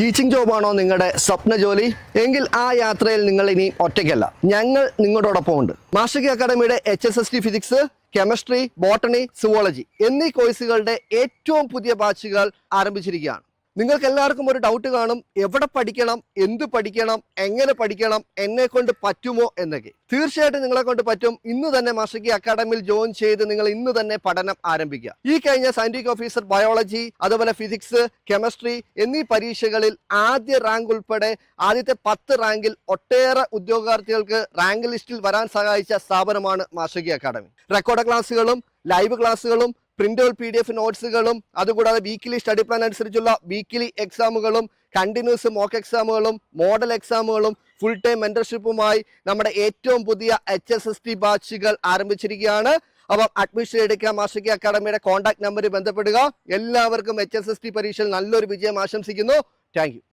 Teaching ജോബാണോ നിങ്ങളുടെ സ്വപ്ന ജോലി? എങ്കിൽ ആ യാത്രയിൽ നിങ്ങൾ ഇനി ഒറ്റയ്ക്കല്ല. ഞങ്ങൾ നിങ്ങളോടൊപ്പം ഉണ്ട്. Master അക്കാഡമിയുടെ H S S T physics chemistry botany zoology എന്നീ കോഴ്സുകളുടെ ഏറ്റവും പുതിയ ബാച്ചുകൾ ആരംഭിച്ചിരിക്കുകയാണ്. നിങ്ങൾക്ക് എല്ലാവർക്കും ഒരു ഡൗട്ട് കാണും. എവിടെ പഠിക്കണം? എന്ത് പഠിക്കണം? എങ്ങനെ പഠിക്കണം? എന്നെ കൊണ്ട് പറ്റുമോ എന്നൊക്കെ. തീർച്ചയായിട്ടും നിങ്ങളെ കൊണ്ട് പറ്റും. ഇന്ന് തന്നെ മാസ്റ്റർ അക്കാഡമിയിൽ ജോയിൻ ചെയ്ത് നിങ്ങൾ ഇന്ന് തന്നെ പഠനം ആരംഭിക്കുക. ഈ കഴിഞ്ഞ സയന്റിഫിക് ഓഫീസർ ബയോളജി അതുപോലെ ഫിസിക്സ് കെമിസ്ട്രി എന്നീ പരീക്ഷകളിൽ ആദ്യ റാങ്ക് ഉൾപ്പെടെ ആദ്യത്തെ പത്ത് റാങ്കിൽ ഒട്ടേറെ ഉദ്യോഗാർത്ഥികൾക്ക് റാങ്ക് ലിസ്റ്റിൽ വരാൻ സഹായിച്ച സ്ഥാപനമാണ് മാസ്റ്റർ അക്കാഡമി. റെക്കോർഡ് ക്ലാസ്സുകളും ലൈവ് ക്ലാസ്സുകളും പ്രിന്റബിൾ പി ഡി എഫ് നോട്ട്സുകളും അതുകൂടാതെ വീക്കിലി സ്റ്റഡി പ്ലാൻ അനുസരിച്ചുള്ള വീക്കിലി എക്സാമുകളും കണ്ടിന്യൂസ് മോക്ക് എക്സാമുകളും മോഡൽ എക്സാമുകളും ഫുൾ ടൈം മെന്റർഷിപ്പുമായി നമ്മുടെ ഏറ്റവും പുതിയ എച്ച് എസ് എസ് ടി ബാച്ചുകൾ ആരംഭിച്ചിരിക്കുകയാണ്. അപ്പം അഡ്മിഷൻ എടുക്കാൻ മാസ്റ്റർ അക്കാഡമിയുടെ കോൺടാക്ട് നമ്പർ ബന്ധപ്പെടുക. എല്ലാവർക്കും എച്ച് എസ് എസ് ടി പരീക്ഷയിൽ നല്ലൊരു വിജയം ആശംസിക്കുന്നു. താങ്ക്